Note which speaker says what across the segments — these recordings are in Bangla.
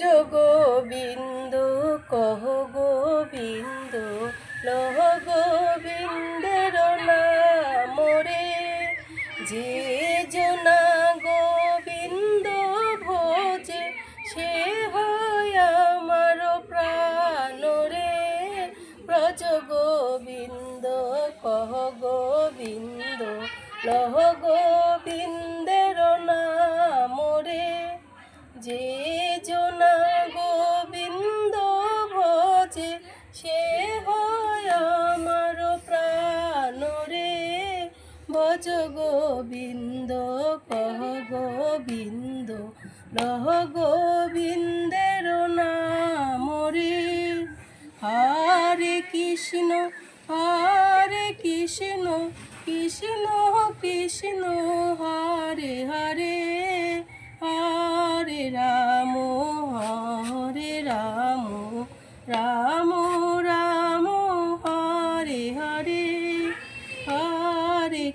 Speaker 1: যোগোবিন্দ কহ গোবিন্দ লহ গোবিন্দের নামরে যে জনা গোবিন্দ ভোজে সে হয় আমার প্রাণরে ব্রজ গোবিন্দ কহ গোবিন্দ লহ গোবিন্দ আছে সে হয় আমার প্রাণ রে ভজ গোবিন্দ কহ গোবিন্দ রহ গোবিন্দের নাম রে হরে কৃষ্ণ হরে কৃষ্ণ কৃষ্ণ কৃষ্ণ হরে হরে হরে রাম হরে রাম রাম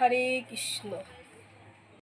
Speaker 2: হরে কৃষ্ণ